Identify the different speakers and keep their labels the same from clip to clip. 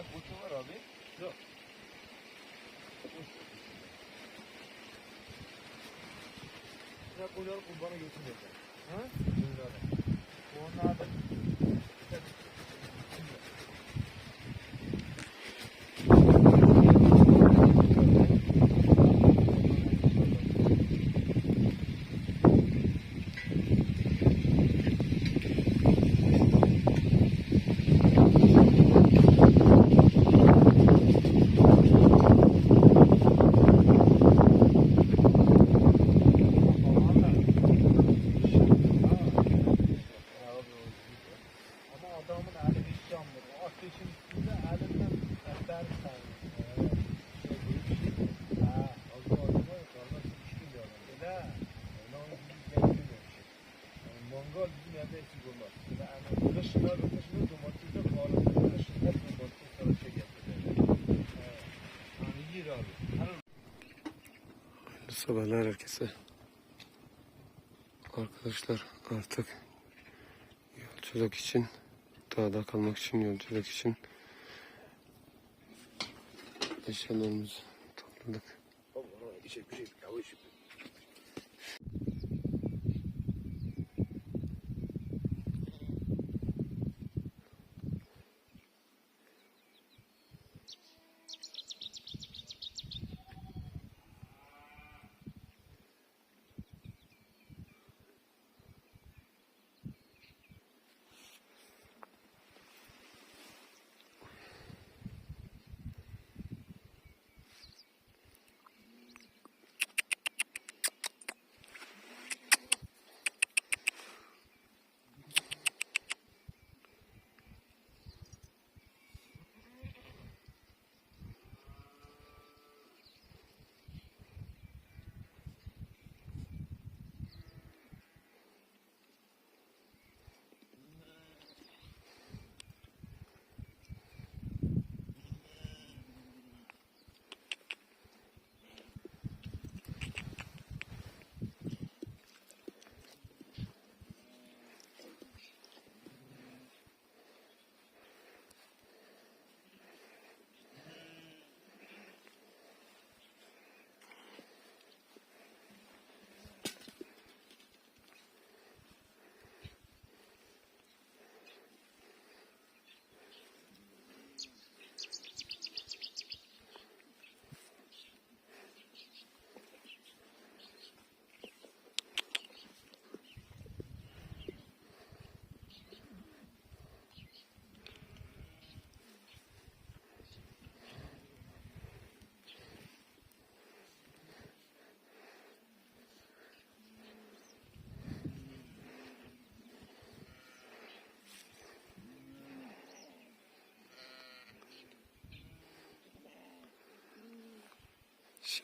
Speaker 1: Sen koçu var abi. Yok. Sen kocalı kurbana götüreceksin. Ha? Onlar da. Ama adamın eli bir candır. O ateşin üstünde elinden etler sayılır. Ha, az da adama karnına sıkıştı ya. Öyle. Öyle onun gibi gelmiyor. Yani Mangal bizim evde eksik olmaz. Öyle yani kışlar, kışlar domatesde bağlı. Kışın hep domates salça getirir. Yani yiyir abi.
Speaker 2: Hayırlı sabahlar herkese. Arkadaşlar artık yolculuk için dağda kalmak için yolculuk için eşyalarımızı topladık.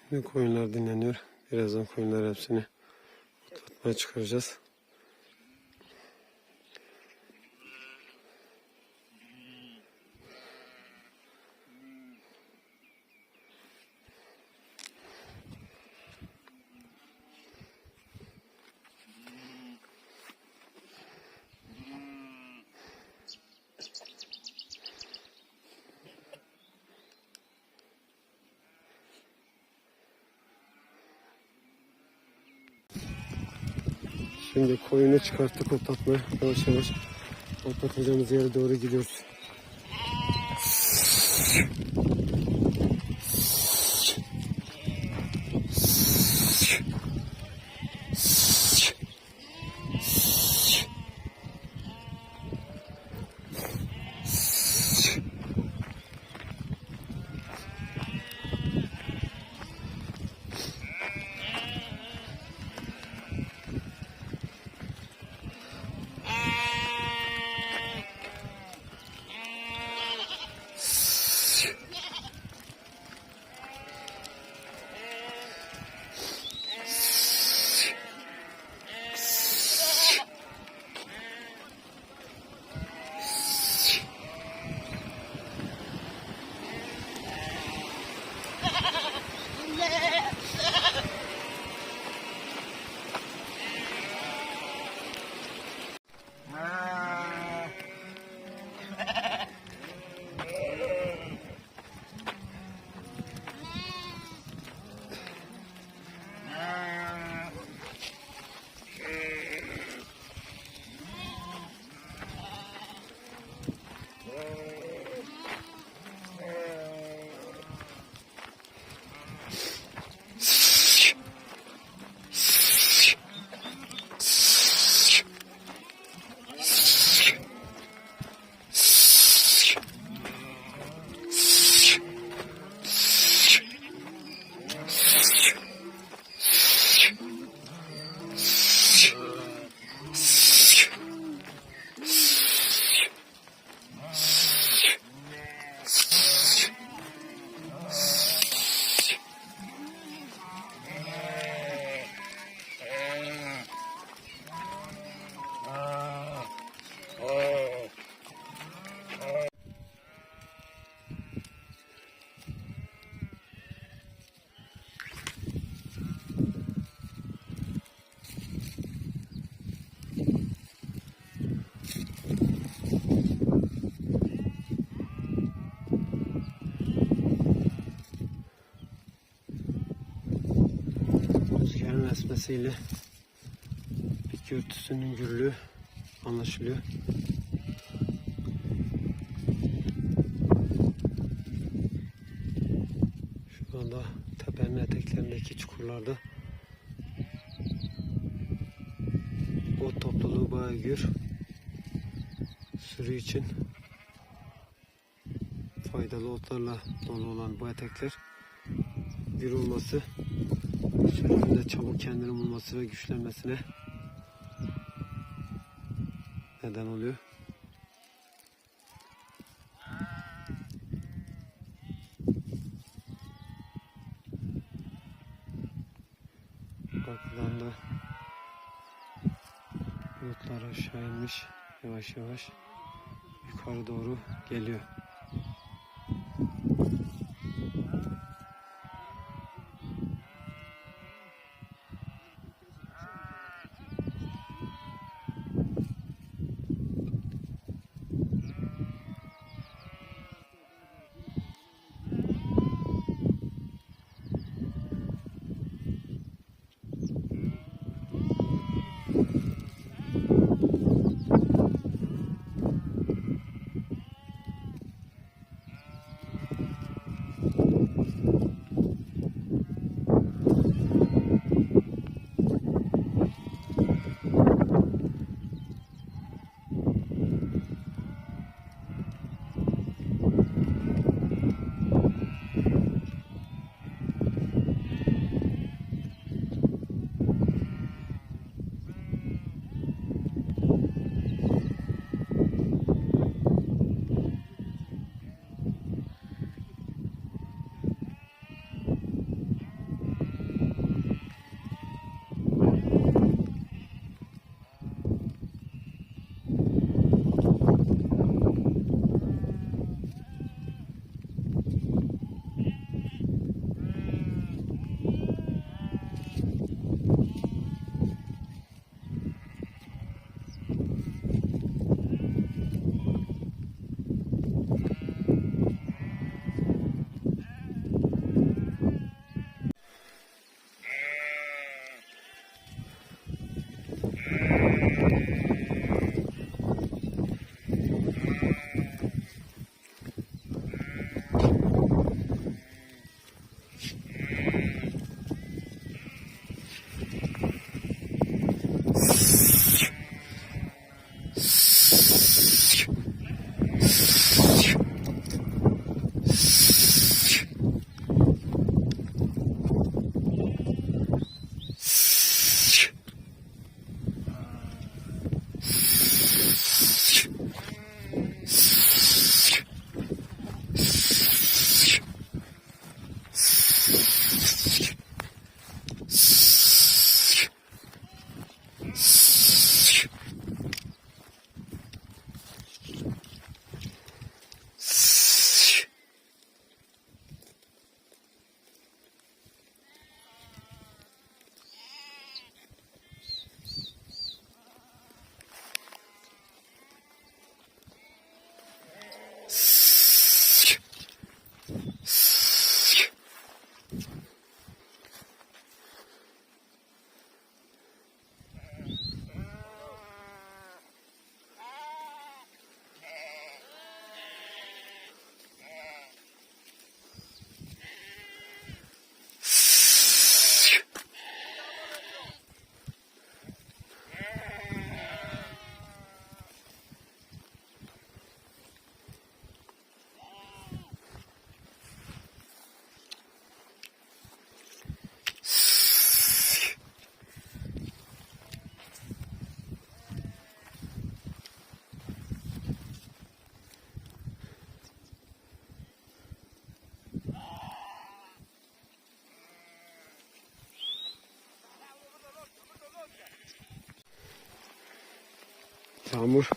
Speaker 2: Şimdi koyunlar dinleniyor. Birazdan koyunlar hepsini otlatmaya çıkaracağız. Şimdi koyunu çıkarttık otlatmaya. Yavaş yavaş otlatacağımız yere doğru gidiyoruz. Sesiyle bitki örtüsünün gürlüğü anlaşılıyor. Şu anda tepenin eteklerindeki çukurlarda ot topluluğu bayağı gür. Sürü için faydalı otlarla dolu olan bu etekler gür olması sürünün de çabuk kendini bulması ve güçlenmesine neden oluyor. Arkadan da bulutlar aşağı inmiş yavaş yavaş yukarı doğru geliyor. Yağmur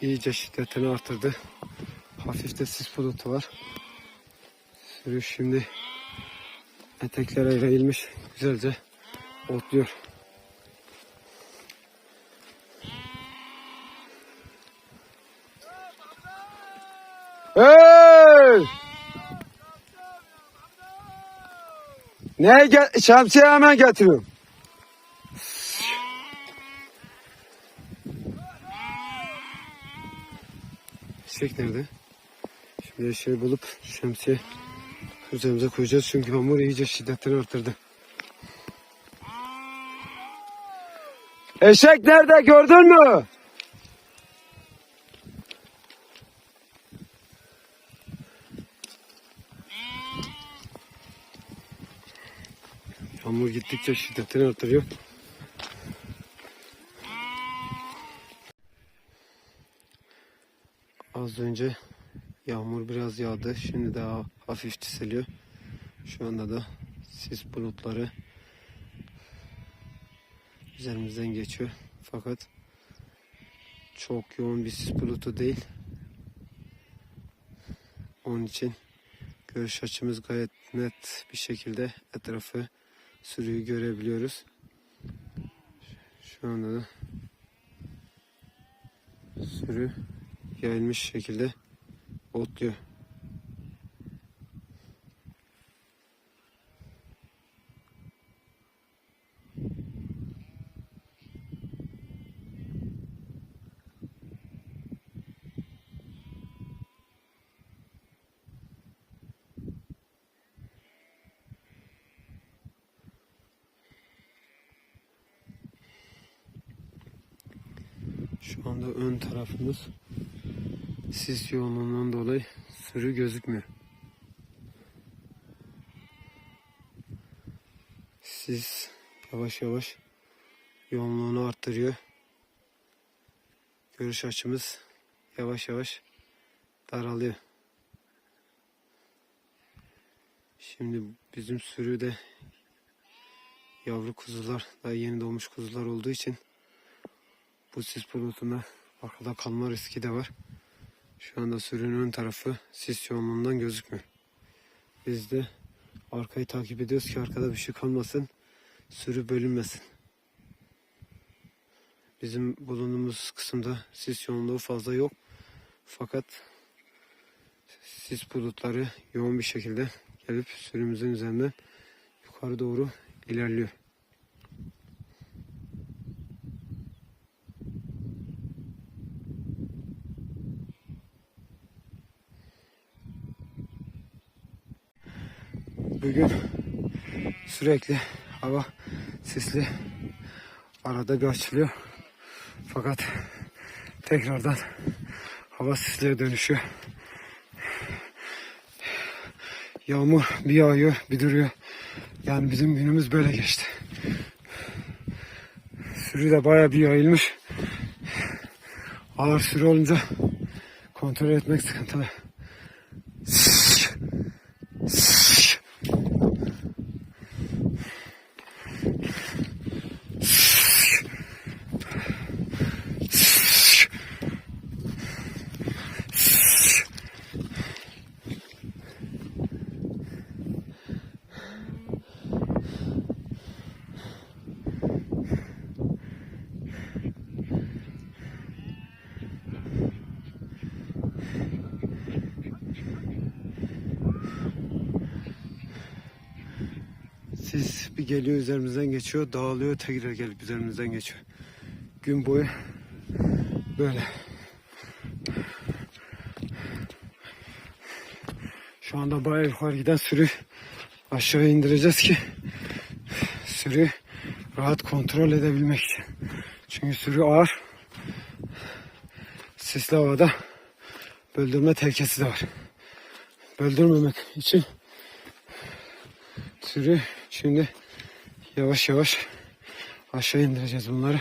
Speaker 2: iyice şiddetini artırdı. Hafif de sis bulutu var. Sürü şimdi eteklere eğilmiş. Güzelce otluyor. Hey! Ne şemsiye hemen getiriyorum. Eşek nerede? Şimdi eşeği bulup şemsiye üzerimize koyacağız çünkü yağmur iyice şiddetini arttırdı. Eşek nerede gördün mü? Yağmur gittikçe şiddetini artırıyor. Az önce yağmur biraz yağdı. Şimdi daha hafif çiseliyor. Şu anda da sis bulutları üzerimizden geçiyor. Fakat çok yoğun bir sis bulutu değil. Onun için görüş açımız gayet net bir şekilde etrafı sürüyü görebiliyoruz. Şu anda da sürü yayılmış şekilde otluyor. Şu anda ön tarafımız sis yoğunluğundan dolayı sürü gözükmüyor. Sis yavaş yavaş yoğunluğunu arttırıyor. Görüş açımız yavaş yavaş daralıyor. Şimdi bizim sürüde yavru kuzular, daha yeni doğmuş kuzular olduğu için bu sis bulutuna arkada kalma riski de var. Şu anda sürünün ön tarafı sis yoğunluğundan gözükmüyor. Biz de arkayı takip ediyoruz ki arkada bir şey kalmasın. Sürü bölünmesin. Bizim bulunduğumuz kısımda sis yoğunluğu fazla yok. Fakat sis bulutları yoğun bir şekilde gelip sürümüzün üzerinden yukarı doğru ilerliyor. Bugün sürekli hava sisli arada açılıyor. Fakat tekrardan hava sisliye dönüşüyor. Yağmur bir yağıyor bir duruyor. Yani bizim günümüz böyle geçti. Sürü de baya bir yayılmış. Ağır sürü olunca kontrol etmek sıkıntılı. Sis bir geliyor üzerimizden geçiyor, dağılıyor, tekrar gelip üzerimizden geçiyor. Gün boyu böyle. Şu anda bayağı yukarı giden sürü aşağı indireceğiz ki sürü rahat kontrol edebilmek için. Çünkü sürü ağır. Sisli havada böldürme tehlikesi de var. Böldürmemek için sürü şimdi yavaş yavaş aşağı indireceğiz bunları.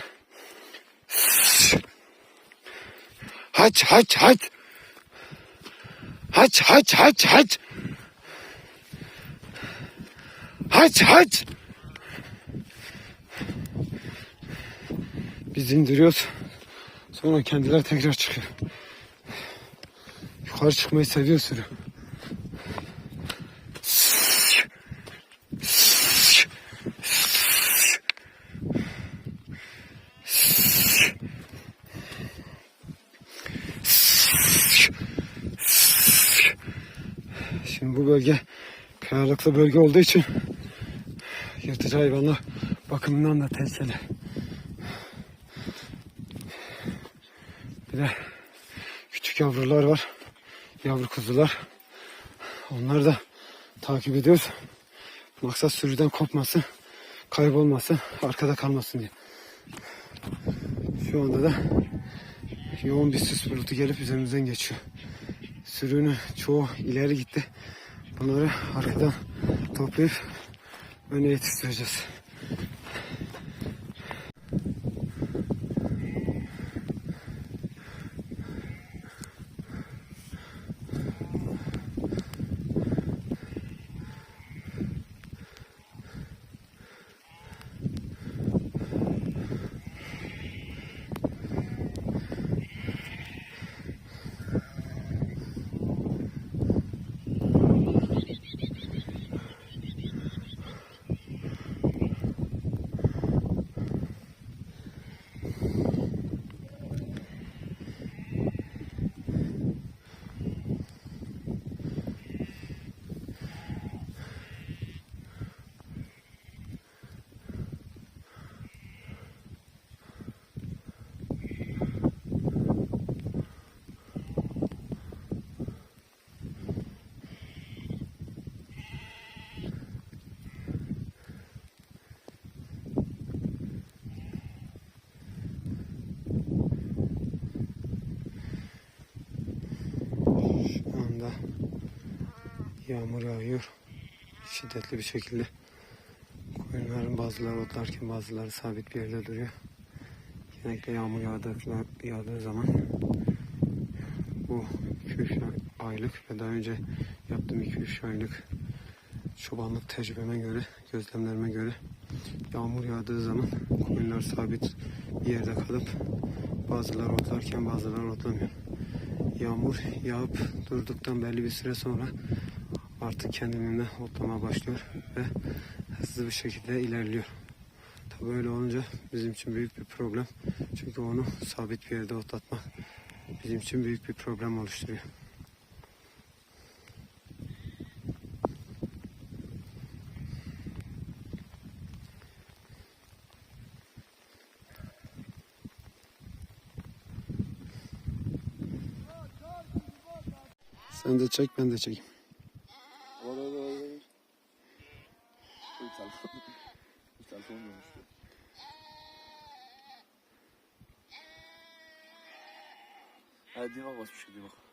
Speaker 2: Haç haç haç. Haç haç haç haç. Haç haç. Biz indiriyoruz. Sonra kendileri tekrar çıkıyor. Yukarı çıkmayı seviyor sürü. Şimdi bu bölge kayalıklı bölge olduğu için yırtıcı hayvanlar bakımından da tehlikeli. Bir de küçük yavrular var. Yavru kuzular. Onları da takip ediyoruz. Maksat sürüden kopmasın, kaybolmasın, arkada kalmasın diye. Şu anda da yoğun bir sis bulutu gelip üzerimizden geçiyor. Sürünün çoğu ileri gitti. Bunları arkadan toplayıp öne yetiştireceğiz. Şu anda yağmur yağıyor. Şiddetli bir şekilde. Koyunların bazıları otlarken bazıları sabit bir yerde duruyor. Genellikle yağmur yağdığı, zaman bu 2-3 aylık ve daha önce yaptığım 2-3 aylık çobanlık tecrübeme göre, gözlemlerime göre yağmur yağdığı zaman koyunlar sabit bir yerde kalıp bazıları otlarken bazıları otlamıyor yağmur yağıp durduktan belli bir süre sonra artık kendiliğinden otlamaya başlıyor ve hızlı bir şekilde ilerliyor. Tabi öyle olunca bizim için büyük bir problem. Çünkü onu sabit bir yerde otlatmak bizim için büyük bir problem oluşturuyor. Sen de çek ben de çekeyim.
Speaker 3: Var var var var. Bu telefon. Bu telefon olmuştu. Hadi bak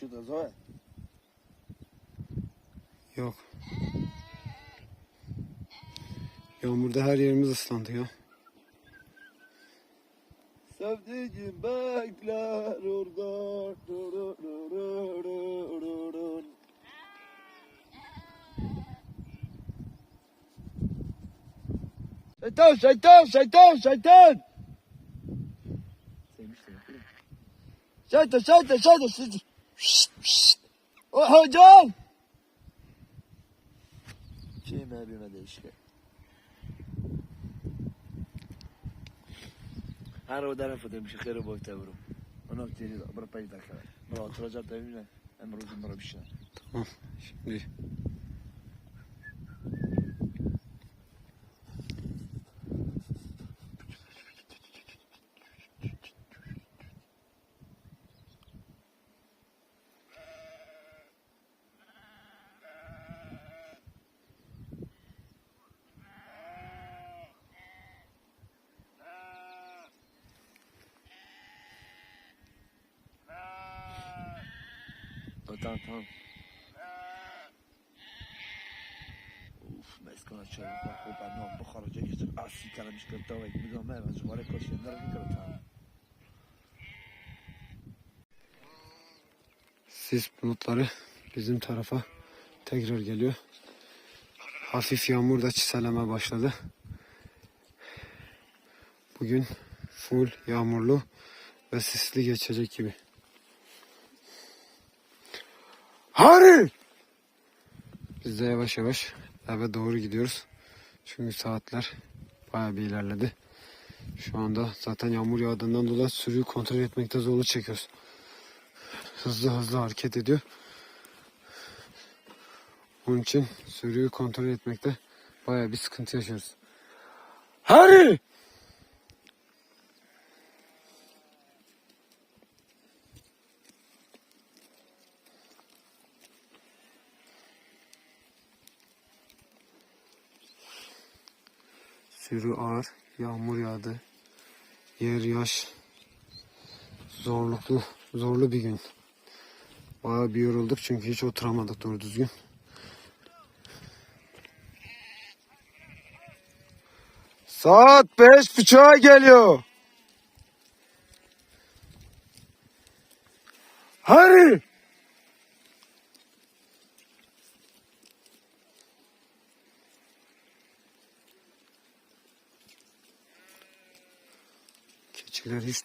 Speaker 3: Şu da zor.
Speaker 2: Yok. Yağmurda her yerimiz ıslandı ya.
Speaker 3: Sevdiğim bekler orada. Şeytan, şeytan, şeytan, şeytan. Şeytan, şeytan, şeytan, şeytan. Hocam! Şeyime birime değişik. هر و در فدم میشه خیلی
Speaker 2: باید برو.
Speaker 3: اونا تیری برو پیدا کرد برو تو رجب امروز برو بیشتر. Allora mi scattava il mio me, ma vuole così andare a.
Speaker 2: Sis bulutları bizim tarafa tekrar geliyor. Hafif yağmur da çiseleme başladı. Bugün full yağmurlu ve sisli geçecek gibi. Harry! Biz de yavaş yavaş eve doğru gidiyoruz. Çünkü saatler bayağı bir ilerledi. Şu anda zaten yağmur yağdığından dolayı sürüyü kontrol etmekte zorluk çekiyoruz. Hızlı hızlı hareket ediyor. Onun için sürüyü kontrol etmekte bayağı bir sıkıntı yaşıyoruz. Harry! Sürü ağır, yağmur yağdı. Yer yaş. Zorluklu, zorlu bir gün. Bayağı bir yorulduk çünkü hiç oturamadık doğru düzgün. Saat beş buçuğa geliyor.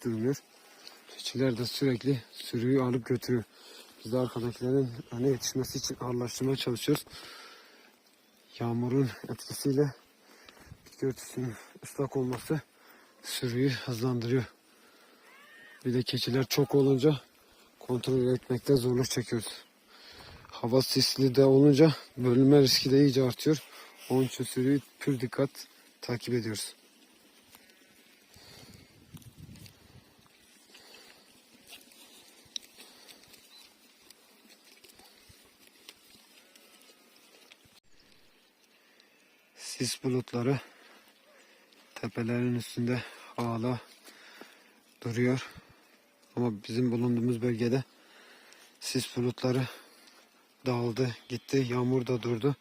Speaker 2: Durmuyor. Keçiler de sürekli sürüyü alıp götürüyor. Biz de arkadakilerin öne yetişmesi için ağırlaştırmaya çalışıyoruz. Yağmurun etkisiyle bitki örtüsünün ıslak olması sürüyü hızlandırıyor. Bir de keçiler çok olunca kontrol etmekte zorluk çekiyoruz. Hava sisli de olunca bölünme riski de iyice artıyor. Onun için sürüyü pür dikkat takip ediyoruz. Sis bulutları tepelerin üstünde hala duruyor. Ama bizim bulunduğumuz bölgede sis bulutları dağıldı, gitti. Yağmur da durdu.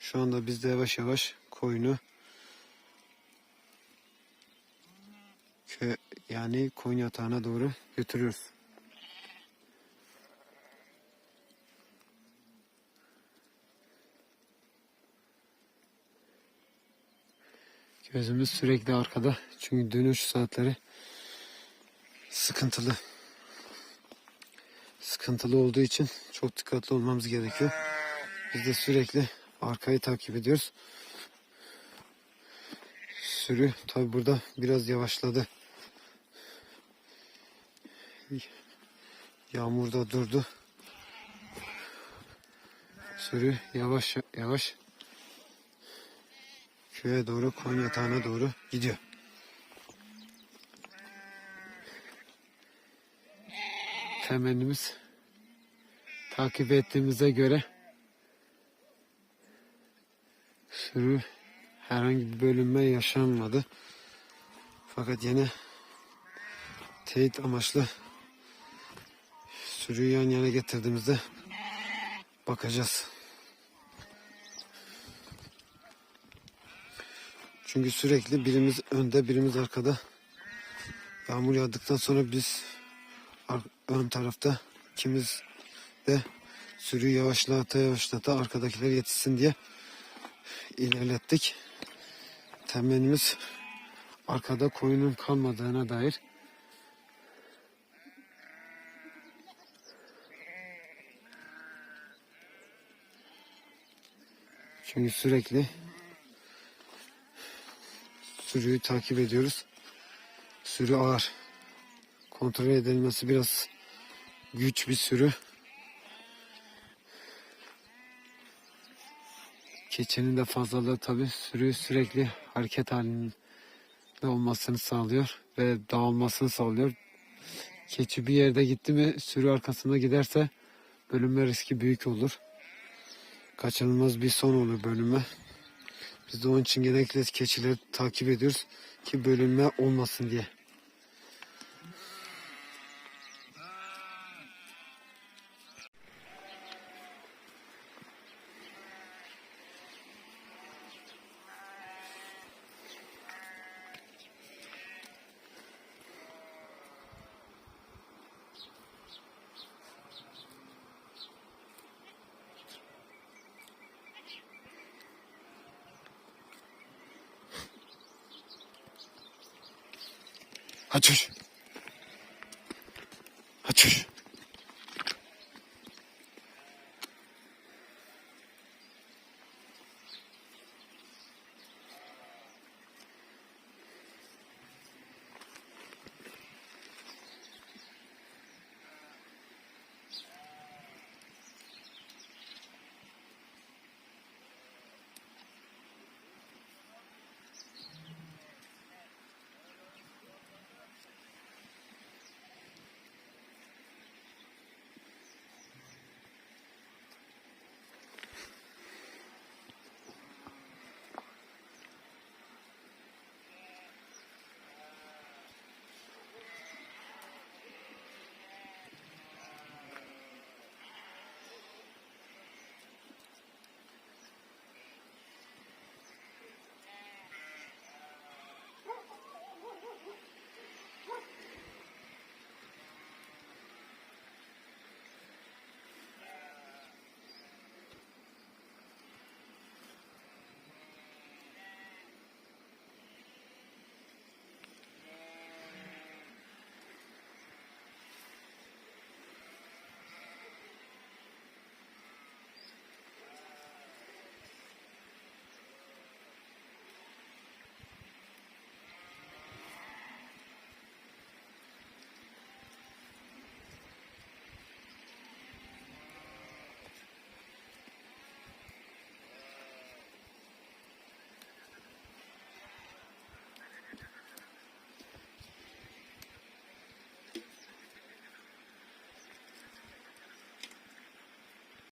Speaker 2: Şu anda biz de yavaş yavaş koyunu yani koyun yatağına doğru götürüyoruz. Gözümüz sürekli arkada. Çünkü dönüş saatleri sıkıntılı. Sıkıntılı olduğu için çok dikkatli olmamız gerekiyor. Biz de sürekli arkayı takip ediyoruz. Sürü tabi burada biraz yavaşladı. Yağmur da durdu. Sürü yavaş yavaş köye doğru Konya yatağına doğru gidiyor. Temennimiz takip ettiğimize göre sürü herhangi bir bölünme yaşanmadı. Fakat yine teyit amaçlı sürüyü yan yana getirdiğimizde bakacağız. Çünkü sürekli birimiz önde birimiz arkada. Yağmur yağdıktan sonra biz ön tarafta ikimiz de sürüyü yavaşlata yavaşlata arkadakiler yetişsin diye ilerlettik. Temennimiz arkada koyunun kalmadığına dair. Çünkü sürekli sürüyü takip ediyoruz. Sürü ağır. Kontrol edilmesi biraz güç bir sürü. Keçinin de fazlalığı tabi sürü sürekli hareket halinde olmasını sağlıyor ve dağılmasını sağlıyor. Keçi bir yerde gitti mi sürü arkasında giderse bölünme riski büyük olur. Kaçınılmaz bir son olur bölünme. Biz de onun için genellikle keçileri takip ediyoruz ki bölünme olmasın diye.